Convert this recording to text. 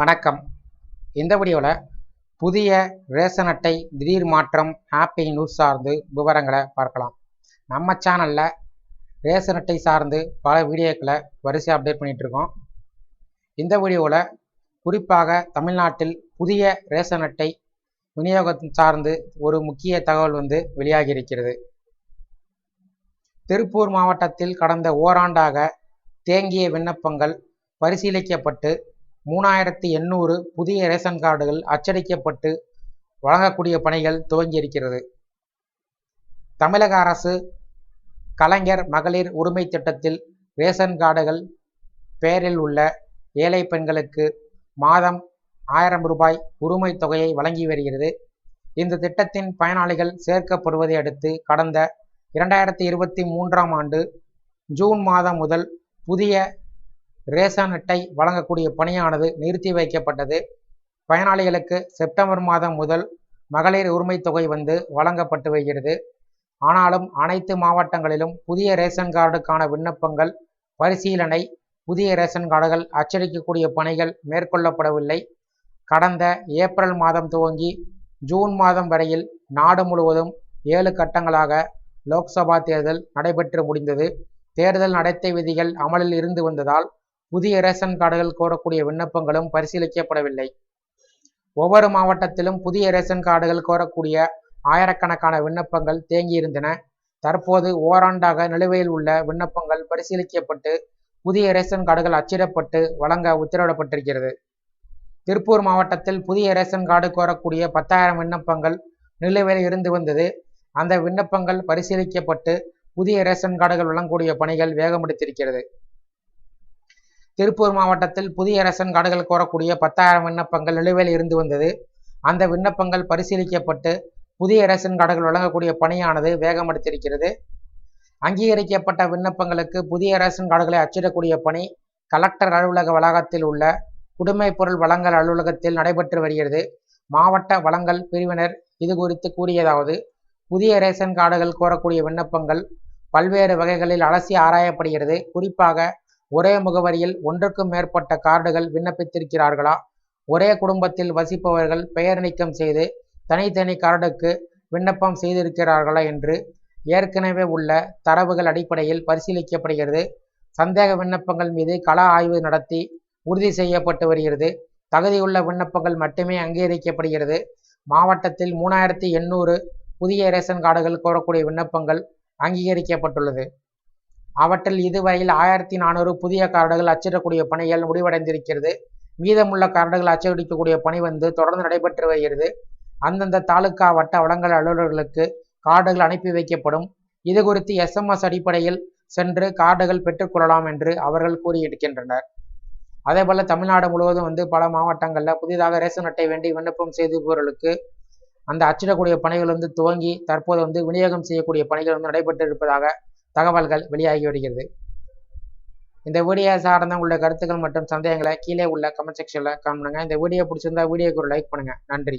வணக்கம். இந்த வீடியோவில் புதிய ரேஷன் அட்டை திடீர் மாற்றம் ஹாப்பி நியூஸ் சார்ந்து விவரங்களை பார்க்கலாம். நம்ம சேனலில் ரேஷன் அட்டை சார்ந்து பல வீடியோக்களை வரிசை அப்டேட் பண்ணிகிட்ருக்கோம் இருக்கோம். இந்த வீடியோவில் குறிப்பாக தமிழ்நாட்டில் புதிய ரேஷன் அட்டை விநியோகம் சார்ந்து ஒரு முக்கிய தகவல் வந்து வெளியாகி இருக்கிறது. திருப்பூர் மாவட்டத்தில் கடந்த ஓராண்டாக தேங்கிய விண்ணப்பங்கள் பரிசீலிக்கப்பட்டு மூணாயிரத்தி எண்ணூறு புதிய ரேஷன் கார்டுகள் அச்சடிக்கப்பட்டு வழங்கக்கூடிய பணிகள் துவங்கியிருக்கிறது. தமிழக அரசு கலைஞர் மகளிர் உரிமை திட்டத்தில் ரேஷன் கார்டுகள் பெயரில் உள்ள ஏழை பெண்களுக்கு மாதம் ஆயிரம் ரூபாய் உரிமை தொகையை வழங்கி வருகிறது. இந்த திட்டத்தின் பயனாளிகள் சேர்க்கப்படுவதை அடுத்து கடந்த இரண்டாயிரத்தி இருபத்தி மூன்றாம் ஆண்டு ஜூன் மாதம் முதல் புதிய ரேஷன் அட்டை வழங்கக்கூடிய பணியானது நிறுத்தி வைக்கப்பட்டது. பயனாளிகளுக்கு செப்டம்பர் மாதம் முதல் மகளிர் உரிமை தொகை வந்து வழங்கப்பட்டு வருகிறது. ஆனாலும் அனைத்து மாவட்டங்களிலும் புதிய ரேஷன் கார்டுக்கான விண்ணப்பங்கள் பரிசீலனை புதிய ரேஷன் கார்டுகள் அச்சடிக்கக்கூடிய பணிகள் மேற்கொள்ளப்படவில்லை. கடந்த ஏப்ரல் மாதம் துவங்கி ஜூன் மாதம் வரையில் நாடு முழுவதும் ஏழு கட்டங்களாக லோக்சபா தேர்தல் நடைபெற்று முடிந்தது. தேர்தல் நடத்தை விதிகள் அமலில் இருந்து வந்ததால் புதிய ரேஷன் கார்டுகள் கோரக்கூடிய விண்ணப்பங்களும் பரிசீலிக்கப்படவில்லை. ஒவ்வொரு மாவட்டத்திலும் புதிய ரேஷன் கார்டுகள் கோரக்கூடிய ஆயிரக்கணக்கான விண்ணப்பங்கள் தேங்கியிருந்தன. தற்போது ஓராண்டாக நிலுவையில் உள்ள விண்ணப்பங்கள் பரிசீலிக்கப்பட்டு புதிய ரேஷன் கார்டுகள் அச்சிடப்பட்டு வழங்க உத்தரவிடப்பட்டிருக்கிறது. திருப்பூர் மாவட்டத்தில் புதிய ரேஷன் கார்டு கோரக்கூடிய பத்தாயிரம் விண்ணப்பங்கள் நிலுவையில் இருந்து வந்தது. அந்த விண்ணப்பங்கள் பரிசீலிக்கப்பட்டு புதிய ரேஷன் கார்டுகள் வழங்கக்கூடிய பணிகள் வேகமெடுத்திருக்கிறது. திருப்பூர் மாவட்டத்தில் புதிய ரேஷன் கார்டுகள் கோரக்கூடிய பத்தாயிரம் விண்ணப்பங்கள் நிலுவையில் இருந்து வந்தது. அந்த விண்ணப்பங்கள் பரிசீலிக்கப்பட்டு புதிய ரேஷன் கார்டுகள் வழங்கக்கூடிய பணியானது வேகமெடுத்திருக்கிறது அங்கீகரிக்கப்பட்ட விண்ணப்பங்களுக்கு புதிய ரேஷன் கார்டுகளை அச்சிடக்கூடிய பணி கலெக்டர் அலுவலக வளாகத்தில் உள்ள குடிமைப் பொருள் வழங்கல் அலுவலகத்தில் நடைபெற்று வருகிறது. மாவட்ட வழங்கல் பிரிவினர் இது குறித்து கூறியதாவது புதிய ரேஷன் கார்டுகள் கோரக்கூடிய விண்ணப்பங்கள் பல்வேறு வகைகளில் அலசி ஆராயப்படுகிறது. குறிப்பாக ஒரே முகவரியில் ஒன்றுக்கும் மேற்பட்ட கார்டுகள் விண்ணப்பித்திருக்கிறார்களா? ஒரே குடும்பத்தில் வசிப்பவர்கள் பெயர் நீக்கம் செய்து தனித்தனி கார்டுக்கு விண்ணப்பம் செய்திருக்கிறார்களா என்று ஏற்கனவே உள்ள தரவுகள் அடிப்படையில் பரிசீலிக்கப்படுகிறது. சந்தேக விண்ணப்பங்கள் மீது கள ஆய்வு நடத்தி உறுதி செய்யப்பட்டு வருகிறது. தகுதியுள்ள விண்ணப்பங்கள் மட்டுமே அங்கீகரிக்கப்படுகிறது. மாவட்டத்தில் மூணாயிரத்தி எண்ணூறு புதிய ரேஷன் கார்டுகள் கோரக்கூடிய விண்ணப்பங்கள் அங்கீகரிக்கப்பட்டுள்ளது. அவற்றில் இதுவரையில் ஆயிரத்தி நானூறு புதிய கார்டுகள் அச்சிடக்கூடிய பணிகள் முடிவடைந்திருக்கிறது. மீதமுள்ள கார்டுகள் அச்சடிக்கக்கூடிய பணி வந்து தொடர்ந்து நடைபெற்று வருகிறது. அந்தந்த தாலுகா வட்ட வளங்கள் அலுவலர்களுக்கு கார்டுகள் அனுப்பி வைக்கப்படும். இது குறித்து எஸ்எம்எஸ் அடிப்படையில் சென்று கார்டுகள் பெற்றுக்கொள்ளலாம் என்று அவர்கள் கூறியிருக்கின்றனர். அதேபோல் தமிழ்நாடு முழுவதும் வந்து பல மாவட்டங்களில் புதிதாக ரேஷன் அட்டை வேண்டி விண்ணப்பம் செய்துபவர்களுக்கு அந்த அச்சிடக்கூடிய பணிகள் வந்து துவங்கி தற்போது வந்து விநியோகம் செய்யக்கூடிய பணிகள் வந்து நடைபெற்று இருப்பதாக தகவல்கள் வெளியாகி வருகிறது. இந்த வீடியோ சார்ந்த உள்ள கருத்துக்கள் மற்றும் சந்தேகங்களை கீழே உள்ள கமெண்ட் செக்ஷனில் காணுங்க இந்த வீடியோ பிடிச்சிருந்தா வீடியோக்கு ஒரு லைக் பண்ணுங்கள் நன்றி.